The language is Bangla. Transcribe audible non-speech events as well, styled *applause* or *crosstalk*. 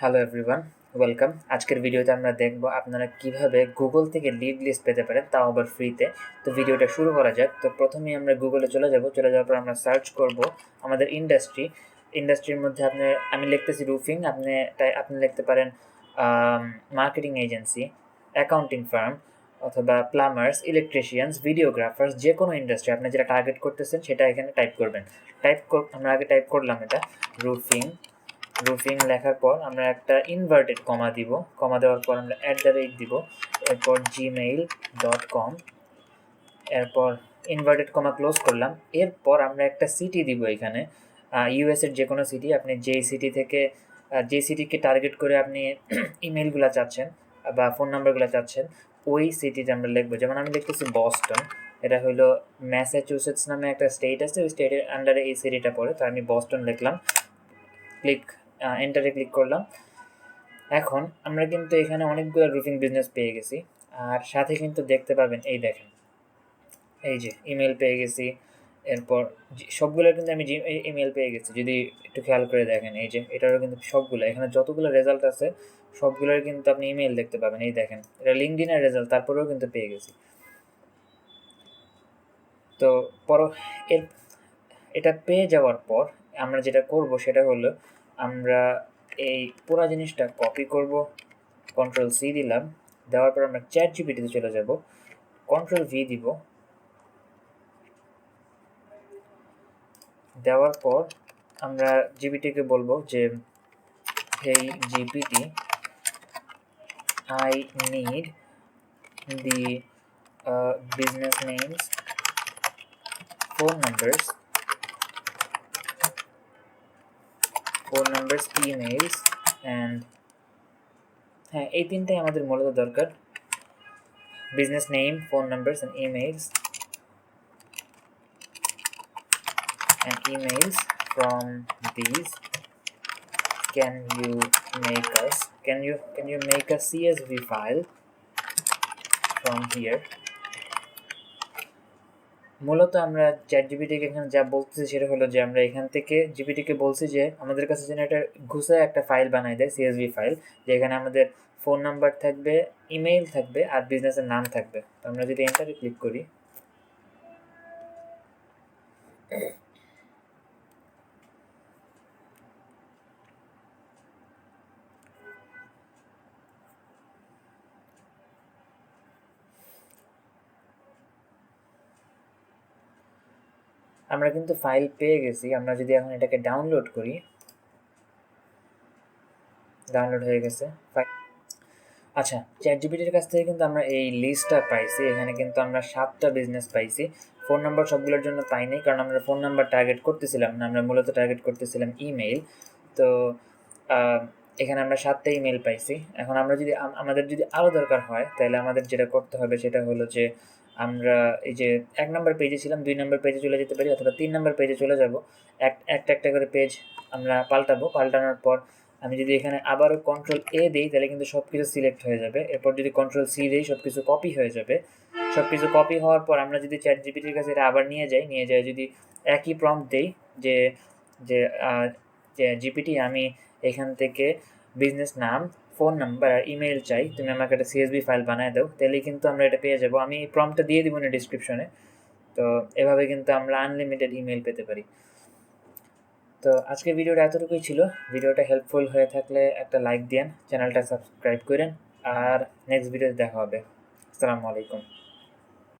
হ্যালো এভরিওয়ান ওয়েলকাম আজকের ভিডিওতে আমরা দেখব আপনারা কীভাবে গুগল থেকে লিড লিস্ট পেতে পারেন, তাও আবার ফ্রিতে তো ভিডিওটা শুরু করা যাক। তো প্রথমেই আমরা গুগলে চলে যাব। চলে যাওয়ার পর আমরা সার্চ করব আমাদের ইন্ডাস্ট্রি ইন্ডাস্ট্রির মধ্যে আপনি, আমি লিখতেছি রুফিং আপনি তাই আপনি লিখতে পারেন মার্কেটিং এজেন্সি অ্যাকাউন্টিং ফার্ম অথবা প্লামার্স ইলেকট্রিশিয়ানস ভিডিওগ্রাফার্স যে কোনো ইন্ডাস্ট্রি আপনি যেটা টার্গেট করতেছেন, সেটা এখানে টাইপ করবেন। টাইপ আমরা আগে টাইপ করলাম এটা। রুফিং রুফিং লেখার পর আমরা একটা ইনভার্টেড কমা দিব। কমা দেওয়ার পর আমরা অ্যাট দ্য রেট দিব। এরপর জিমেইল ডট কম এরপর ইনভার্টেড কমা ক্লোজ করলাম। এরপর আমরা একটা সিটি দিব এখানে। ইউএসের যে কোনো সিটি আপনি যেই সিটি থেকে যে সিটিকে টার্গেট করে আপনি *clears throat* ইমেলগুলো চাচ্ছেন, বা ফোন নাম্বারগুলো চাচ্ছেন, ওই সিটিতে আমরা লিখব। যেমন আমি লিখতেছি বস্টন এটা হলো ম্যাসাচুসেটস নামে একটা স্টেট আছে, ওই স্টেটের আন্ডারে এই সিটিটা পড়ে। তো আমি বস্টন লিখলাম। ক্লিক এন্টারে ক্লিক করলাম। এখন আমরা কিন্তু এখানে অনেকগুলো রুফিং বিজনেস পেয়ে গেছি। আর সাথে কিন্তু দেখতে পাবেন, এই দেখেন, এই যে ইমেল পেয়ে গেছি। এরপর সবগুলো কিন্তু আমি ইমেল পেয়ে গেছি। যদি একটু খেয়াল করে দেখেন, এই যে এটারও কিন্তু সবগুলো, এখানে যতগুলো রেজাল্ট আছে, সবগুলোর কিন্তু আপনি ইমেল দেখতে পাবেন। এই দেখেন, এটা লিঙ্কডিনের রেজাল্ট তারপরেও কিন্তু পেয়ে গেছি। তো পর, এর, এটা পেয়ে যাওয়ার পর আমরা যেটা করব, সেটা হলো আমরা এই পুরো জিনিসটা কপি করব কন্ট্রোল সি দিলাম, দেওয়ার পর আমরা চ্যাট জিপিটিতে চলে যাব কন্ট্রোল ভি দিব। দেওয়ার পর আমরা জিপিটিকে বলব যে এই GPT I need the business names phone numbers phone numbers emails and হ্যাঁ এই তিনটাই আমাদের মূলত দরকার business name phone numbers and emails and emails from these can you make us can you can you make a csv file from here মূলত আমরা চ্যাট জিবিটিকে এখানে যা বলতেছি সেটা হলো যে আমরা এখান থেকে জিবিটিকে বলছি যে আমাদের কাছে যেন একটা ঘুষে একটা ফাইল বানাই দেয় সিএসবি ফাইল যেখানে আমাদের ফোন নাম্বার থাকবে ইমেইল থাকবে আর বিজনেসের নাম থাকবে। তো আমরা যদি এন্টারে ক্লিক করি আমরা কিন্তু ফাইল পেয়ে গেছি, আমরা যদি এখন এটাকে ডাউনলোড করি ডাউনলোড হয়ে গেছে আচ্ছা চ্যাট জিপিটির কাছ থেকে কিন্তু আমরা এই লিস্টটা পাইছি, এখানে কিন্তু আমরা সাতটা বিজনেস পাইছি ফোন নাম্বার সবগুলোর জন্য পাইনি কারণ আমরা ফোন নাম্বার টার্গেট করতেছিলাম না, আমরা মূলত টার্গেট করতেছিলাম ইমেইল তো এখানে আমরা সাতটা ইমেল পাইছি। এখন আমরা যদি আমাদের যদি আরও দরকার হয় তাহলে আমাদের যেটা করতে হবে সেটা হলো যে, আমরা এই যে এক নম্বর পেজে ছিলাম, দুই নম্বর পেজে চলে যেতে পারি অথবা তিন নম্বর পেজে চলে যাব। এক, একটা একটা করে পেজ আমরা পাল্টাবো। পাল্টানোর পর আমি যদি এখানে আবারও কন্ট্রোল এ দিই তাহলে কিন্তু সব কিছু সিলেক্ট হয়ে যাবে। এরপর যদি কন্ট্রোল সি দিই সব কিছু কপি হয়ে যাবে। সব কিছু কপি হওয়ার পর আমরা যদি চ্যাট জিপিটির কাছে এটা আবার নিয়ে যাই নিয়ে যাই যদি একই প্রম্পট দিই যে যে জিপিটি আমি এখান থেকে বিজনেস নাম ফোন নাম্বার আর ইমেল চাই, তুমি আমাকে একটা সিএসবি ফাইল বানায় দাও তাহলে কিন্তু আমরা এটা পেয়ে যাব। আমি এই প্রম্পটটা দিয়ে দিব না ডিসক্রিপশনে তো এভাবে কিন্তু আমরা আনলিমিটেড ইমেল পেতে পারি। তো আজকে ভিডিওটা এতটুকুই ছিল। ভিডিওটা হেল্পফুল হয়ে থাকলে একটা লাইক দিন চ্যানেলটা সাবস্ক্রাইব করেন, আর নেক্সট ভিডিওতে দেখা হবে। আসসালামু আলাইকুম।